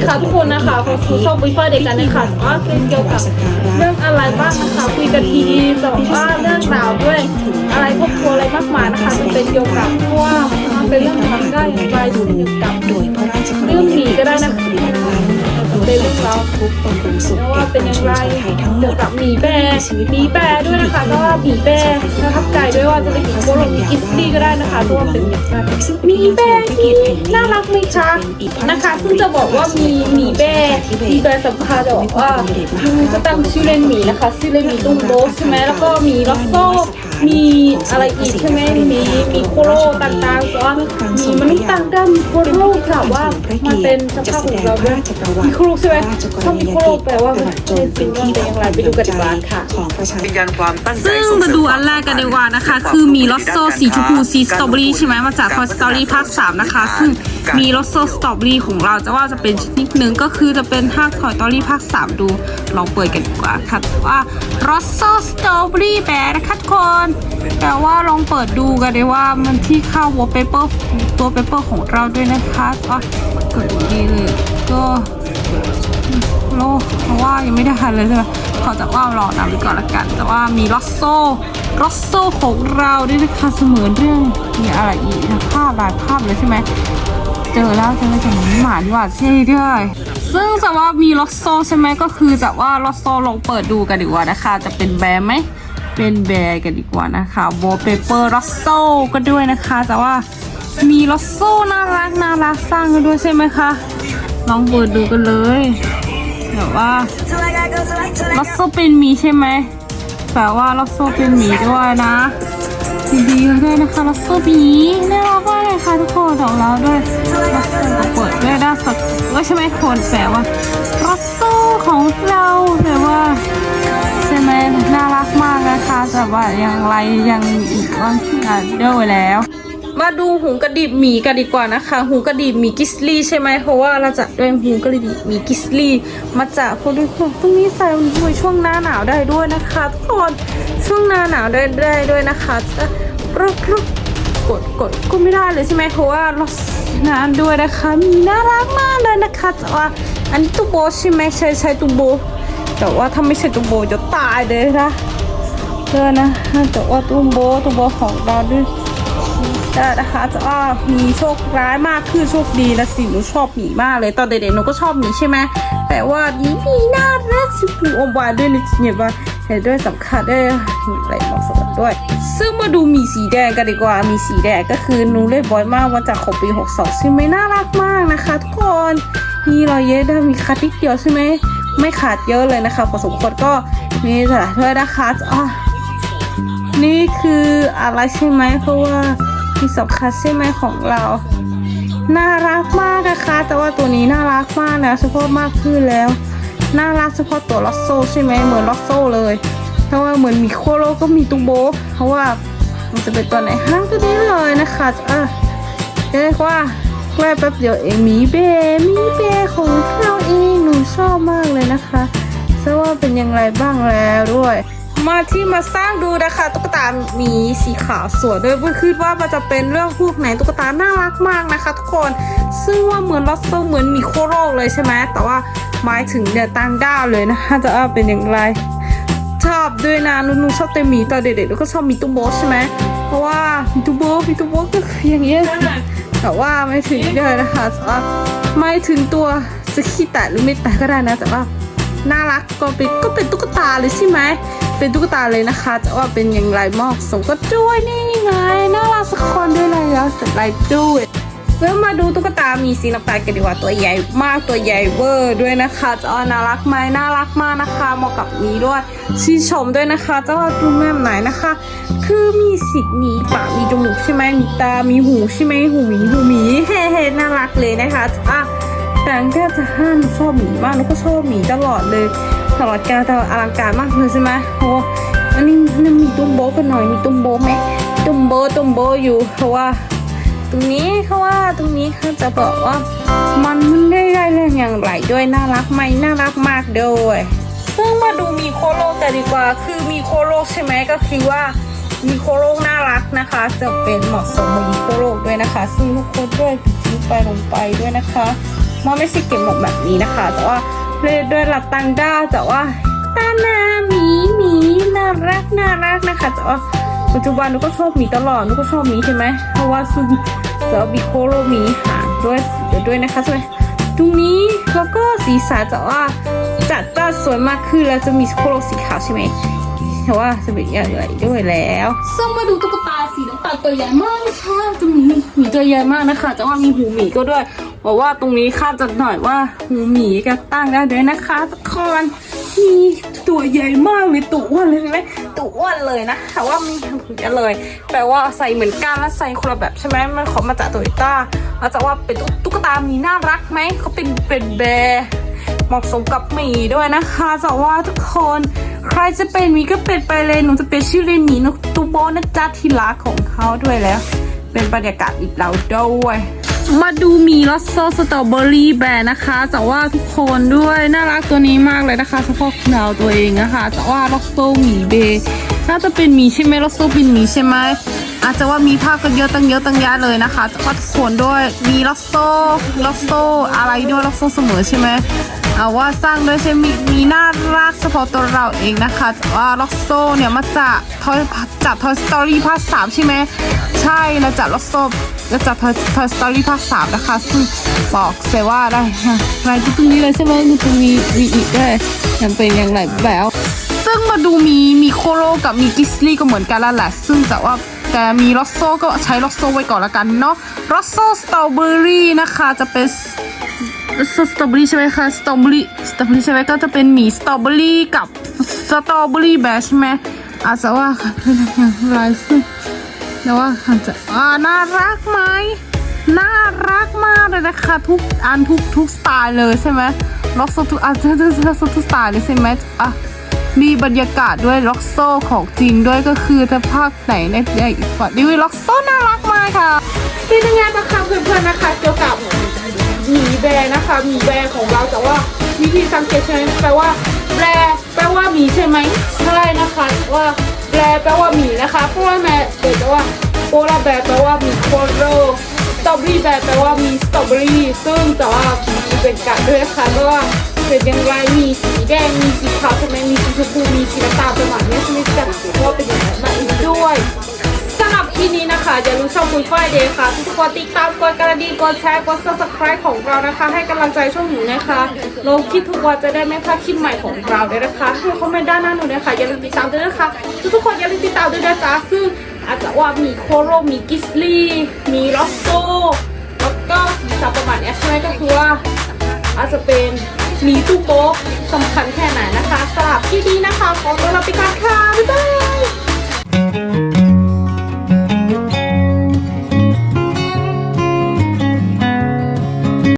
ดีค่ะทุกคนนะคะขอสู่ช่อบวิฟาเด็กกันนะคะว่าเป็นเกี่ยวกับเรื่องอะไรบ้างนะคะคุยกันทีสองว่าเรื่องราวด้วย อะไรครอบครัวอะไรมากมายนะคะจะเป็นเกี่ยวกับพว่ามันเป็นเรื่องทำได้อย่างไรซึ่เกี่ยวกับโดยพระราชกรเรื่องหมีก็ได้นะคะ ผลิตภัณฑ์เป็นเรื่องราวทุกบำรุงสุขว่าเป็นอย่างไรไทยทั้งหมดกับหมีแบร์หมีแบร์ด้วยนะคะก็ว่าหมีแบร์ประทับใจด้วยว่าจะเป็นหมีโคโรกิสซี่ก็ได้นะคะตัวเป็นหมีแบร์ที่น่ารักไหมคะนะคะซึ่งจะบอกว่ามีหมีแบร์หมีแบร์สำคัญจะบอกว่าจะตั้งชื่อเล่นหมีนะคะชื่อเล่นหมีตุ้มโบใช่ไหมแล้วก็มีลอสโซ่ มีอะไรอีกใช่ไหมมีมีโคโรต่างๆซ้อนมีมนุษย์ต่างดาวมีโคโรค่ะว่ามันเป็นสภาพของเราด้วยมีโคโรใช่ไหมชอบมีโคโรแปลว่ามันเป็นสิ่งที่เป็นอย่างไรไปดูกันดีกว่าค่ะของประชาชนยืนยันความตั้งใจซึ่งส่มาดูอันแรกกันดีกว่านะคะ คือมีลอสโซสีชมพูสีสตรอเบอรี่ใช่ไหมมาจาก Toy Story ภาค3นะคะ ซึ่งมีลอสโซสตรอเบอรี่ของเราจะว่าจะเป็นชนิดหนึ่งก็คือจะเป็นภาค Toy Story ภาค3ดูลองเปิดกันดีกว่าค่ะว่าลอสโซสตรอเบอรี่แบร์นะคะทุกคนแต่ว่าลองเปิดดูกันดีว่ามันที่เข้าวอลเปเปอร์ตัวเปเปอร์ของเราด้วยนะคะก็กดดีเลยก็โลเพราะว่ายังไม่ได้ทันเลยใช่ไหมเขาจะว่ารอนำไปก่อนละกัน แต่ว่ามีล็อสโซล็อสโซของเราด้วยนะคะเสมือนเรื่องมีอะไรอีกนะภาพหลายภาพเลยใช่ไหมเจอแล้วใช่ไหมจากน้หมาดีกว่าใช่ด้วยซึ่งจะว่ามีล็อสโซใช่ไหมก็คือจะว่าล็อสโซลองเปิดดูกันดีกว่านะคะ จะเป็นแบร์ไหม เป็นแบร์กันดีกว่านะคะโบเปเปอร์ลอสโซก็ด้วยนะคะ แต่ว่ามีลอสโซน่ารักน่ารักสร้างกันด้วยใช่ไหมคะลองเปิดดูกันเลยแบบว่าลอสโซเป็นหมีใช่ไหมแปลว่าลอสโซเป็นหมีด้วยนะดีๆด้วยนะคะลอสโซหมีน่ารักมากเลยค่ะทุกคนของเราด้วยลอสโซก็เปิดด้วยด้านสักก็ใช่ไหมคนแปลว่าลอสโซของเราแปลว่า ใช่น่ารักมากนะคะแต่ว่ายังไรยังอีกว่างที่อ่านด้วแล้ว มาดูหูกระดิบหมีกันดีกว่านะคะ หูกระดิบหมีกิสลี่ใช่ไหมเพราะว่าเราจะด้วยหูกระดิบหมีกิสลี่ มาจากคนด้วยตรงนี้ใส่ด้วยช่วงหน้าหนาวได้ด้วยนะคะทุกคนช่วงหน้าหนาวได้ได้ด้วยนะคะจะรึกรึกกดกดก็ไม่ได้เลยใช่ไหมเพราะว่าเรานานด้วยนะคะมีน่ารักมากเลยนะคะแต่ว่าอันนี้ตูโบใช่ไหมใช่ใช่ตูโบ แต่ว่าถ้าไม่ใช่ตูโบจะตายเลยนะเจอนะแต่ว่าตูโบตูโบของเราด้วยแต่นะคะจะว่ามีโชคร้ายมากคือโชคดีนะสิหนูชอบหมีมากเลยตอนเด็กๆหนูก็ชอบหมีใช่ไหมแต่ว่าหมีมีน่ารักชิบหนูอมหวานด้วยนะเนี่ยว่าเห็นด้วยสำคัญด้วยมีอะไรเหมาะสมด้วย ซึ่งมาดูหมีสีแดงกันดีกว่ามีสีแดงก็คือหนูเล่นบ่อยมากมาจากของปี 62 ใช่ไหมน่ารักมากนะคะ ทุกคนมีรอยเย็บได้มีคัดนิดเดียวใช่ไหม ไม่ขาดเยอะเลยนะคะพอสมควรก็มีแต่ด้วยนะคะอะนี่คืออะไรใช่ไหมเพราะว่ามีสำคัญใช่ไหมของเราน่ารักมากนะคะ แต่ว่าตัวนี้น่ารักมากนะเฉพาะมากขึ้นแล้ว น่ารักเฉพาะตัวล็อสโซ่ใช่ไหมเหมือนล็อสโซ่เลยเพราะว่าเหมือนมีโคโรก็มีตูโบ เพราะว่ามันจะเป็นตัวไหนห้างตัวนี้เลยนะคะอะเรียกว่า แค่แป๊บเดียวเองมีเบมีเบของเราเองหนูชอบมากเลยนะคะเพราะว่าเป็นยังไงบ้างแล้วด้วย มาที่มาสร้างดูนะคะตุ๊กตาหมีสีขาวสวยด้วยเพื่อคิดว่ามันจะเป็นเรื่องพวกไหนตุ๊กตาน่ารักมากนะคะ ทุกคนซึ่งว่าเหมือนลอสโซเหมือนหมีโคโรเลยใช่ไหมแต่ว่าหมายถึงเดือต่างด้าวเลยนะคะจะเอาเป็นอย่างไร ชอบด้วยนะนุนูชอบเตมีตอนเด็กๆแล้วก็ชอบมีตุ้มโบสใช่ไหมเพราะว่ามีตุ้มโบสมีตุ้มโบสก็คืออย่างเงี้ย แต่ว่าไม่ถึงเลยนะคะแต่ว่าไม่ถึงตัวจะขี้แตะหรือไม่แตะก็ได้นะ แต่ว่าน่ารักก็เป็นก็เป็นตุ๊กตาเลยใช่ไหมเป็นตุ๊กตาเลยนะคะแต่ว่าเป็นอย่างไรมอกสมก็ด้วยนี่ไงน่ารักสักคนด้วยเลยแล้วสไลด์ด้วย เริ่มมาดูตุ๊กตามีสีน้ำตาลกันดีกว่าตัวใหญ่มากตัวใหญ่เวอร์ด้วยนะคะจะว่าน่ารักไหมน่ารักมากนะคะเหมาะกับนี้ด้วยชื่นชมด้วยนะคะจะว่าดูแม่ไหนนะคะ คือมีสิมีปากมีจมูกใช่ไหมมีตามีหูใช่ไหมหูหมีหูหมีเฮ้เฮ้น่ารักเลยนะคะอะแต่แค่จะห้ามชอบหมีมากแล้วก็ชอบหมีตลอดเลยตลอดการตลอดอลังการมากเลยใช่ไหมโอ้อันนี้มันมีตุ้มโบกันหน่อยมีตุ้มโบไหมตุ้มโบตุ้มโบอยู่เพราะว่า ตรงนี้เขาว่าตรงนี้เขาจะบอกว่า มันมันได้ได้เรื่องอย่างไรด้วยน่ารักไหมน่ารักมากด้วยซึ่งมาดูมีโคโรกันดีกว่า คือมีโคโรใช่ไหมก็คือว่ามีโคโรน่ารักนะคะ จะเป็นเหมาะสมกับมีโคโรด้วยนะคะ ซึ่งทุกคนด้วยทิ้งไปลงไปด้วยนะคะมอไม่ใช่เก็บหมกแบบนี้นะคะ แต่ว่าเล่ด้วยหลักตังด้าแต่ว่าตานาหมีหมีน่ารักน่ารักนะคะแต่ว่าปัจจุบันหนูก็ชอบหมีตลอดหนูก็ชอบหมีใช่ไหมเพราะว่าซึ่ง เสือบิโคโรมีหางด้วยเดี๋ยวด้วยนะคะใช่ไหมตรงนี้แล้วก็สีสันจะว่าจัดจ้าสวยมากขึ้นแล้วจะมีโคโรสีขาวใช่ไหมแต่ว่าจะเป็นใหญ่ๆด้วยแล้วซึ่งมาดูตุ๊กตาสีน้ำตาลตัวใหญ่มากนะคะจะมีหมีตัวใหญ่มากนะคะแต่ว่ามีหูหมีก็ด้วย บอกว่าตรงนี้คาดจัดหน่อยว่าหูหมีก็ตั้งได้ด้วยนะคะทุกคนมีตัวใหญ่มากเลยตัวอ้วนเลยใช่ไหมตัวอ้วนเลยนะแต่ว่ามีหูเยอะเลย แปลว่าใส่เหมือนกันและใส่คนละแบบใช่ไหมมันขอมาจากโตโยต้าแล้วจะว่าเป็นตุ๊กตามีน่ารักไหมเขาเป็นเป็นแบร์เหมาะสมกับหมีด้วยนะคะแต่ว่าทุกคนใครจะเป็นหมีก็เป็นไปเลยหนูจะเป็นชื่อเลยหมีนกตูโบนะจ๊ะที่รักของเขาด้วยแล้ว เป็นบรรยากาศอีกแล้วด้วย มาดูมีลอสโซสตรอเบอรี่แบรนด์นะคะแต่ว่าทุกคนด้วยน่ารักตัวนี้มากเลยนะคะเฉพาะเราตัวเองนะคะแต่ว่าลอสโซหมีเบย์น่าจะเป็นมีใช่ไหมลอสโซเป็นมีใช่ไหมอาจจะว่ามีภาพกันเยอะตั้งเยอะตั้งแยะเลยนะคะแต่ว่าทุกคนด้วยมีลอสโซลอสโซอะไรด้วยลอสโซเสมอใช่ไหมเอาว่าสร้างด้วยใช่มีมีน่ารักเฉพาะตัวเราเองนะคะแต่ว่าล็อกโซเนี่ยมาจากทอยจาก Toy Story ภาค3ใช่ไหมใช่ แล้วจากล็อกโซแล้วจาก Toy Toy Story ภาค3นะคะซึ่งบอกเซว่าได้อะไรที่ตรงนี้เลยใช่ไหมมีตรงมีมีอีกด้วยยังเป็นอย่างไรแบบซึ่งมาดูมีมีโคโรกับมีกิสลี่ก็เหมือนกันแล้วแหละ ซึ่งแต่ว่าแต่มีลอสโซก็ใช้ลอสโซไว้ก่อนละกันเนาะลอสโซสตรอเบอรี่นะคะจะเป็นสตรอเบอรี่ใช่ไหมคะสตรอเบอรี่สตรอเบอรี่ใช่ไหมก็จะเป็นหมีสตรอเบอรี่กับสตรอเบอรี่แบชใช่ไหมอาจจะว่าค่ะเป็นอย่างไรซึ่ง แต่ว่าอาจจะอ่าน่ารักไหมน่ารักมากเลยนะคะทุกอันทุกทุกสไตล์เลยใช่ไหมล็อกโซทุกอันทุกทุกทุกสไตล์เลยใช่ไหมอะมีบรรยากาศด้วยล็อกโซของจริงด้วยก็คือจะภาคไหนในในอีกฝั่งดิวล็อกโซน่ารักมากค่ะเป็นยังไงบ้างคะเพื่อนๆนะคะ เกี่ยวกับหมีแบร์นะคะหมีแบร์ของเราแต่ว่าวิธีสังเกตใช่ไหมแปลว่าแบร์แปลว่าหมีใช่ไหมใช่นะคะว่า แปลว่าหมีนะคะเพราะว่าแมนเดี๋ยวว่าโปลาแบร์แปลว่าหมีโคโรสตรอเบอรี่แบร์แปลว่ามีสตรอเบอรี่ซึ่งแต่ว่ามีเป็นกะด้วยนะคะเพราะว่าเป็นยังไงมีสีแดงมีสีขาวใช่ไหมมีสีชมพูมีสีน้ำตาลประมาณนี้ใช่ไหมจ๊ะเพราะว่าเป็นอย่างนั้นมาอีกด้วย คลิปนี้นะอย่าลืมช่องคุณฝ้ายเดย์ค่ะทุกคนติดตามกดกระดิ่งกดแชร์กด subscribe ของเรานะคะ ให้กำลังใจช่องหนูนะคะลงคลิปทุกวันจะได้ไม่พลาดคลิปใหม่ของเราด้วยนะคะให้คอมเมนต์ด้านหน้าหนูนะคะอย่าลืมติดตามด้วยนะคะทุกๆคนอย่าลืมติดตามด้วยนะจ๊ะซึ่งอาจจะว่ามีโคโรมีกิสลี่มีลอสโซแล้วก็สีสันประมาณนี้ใช่ไหมก็คือว่าอาจจะเป็นมีตู้โป๊ะสำคัญแค่ไหนนะคะสำหรับที่นี้นะคะขอตัวลาไปก่อนค่ะบ๊ายบาย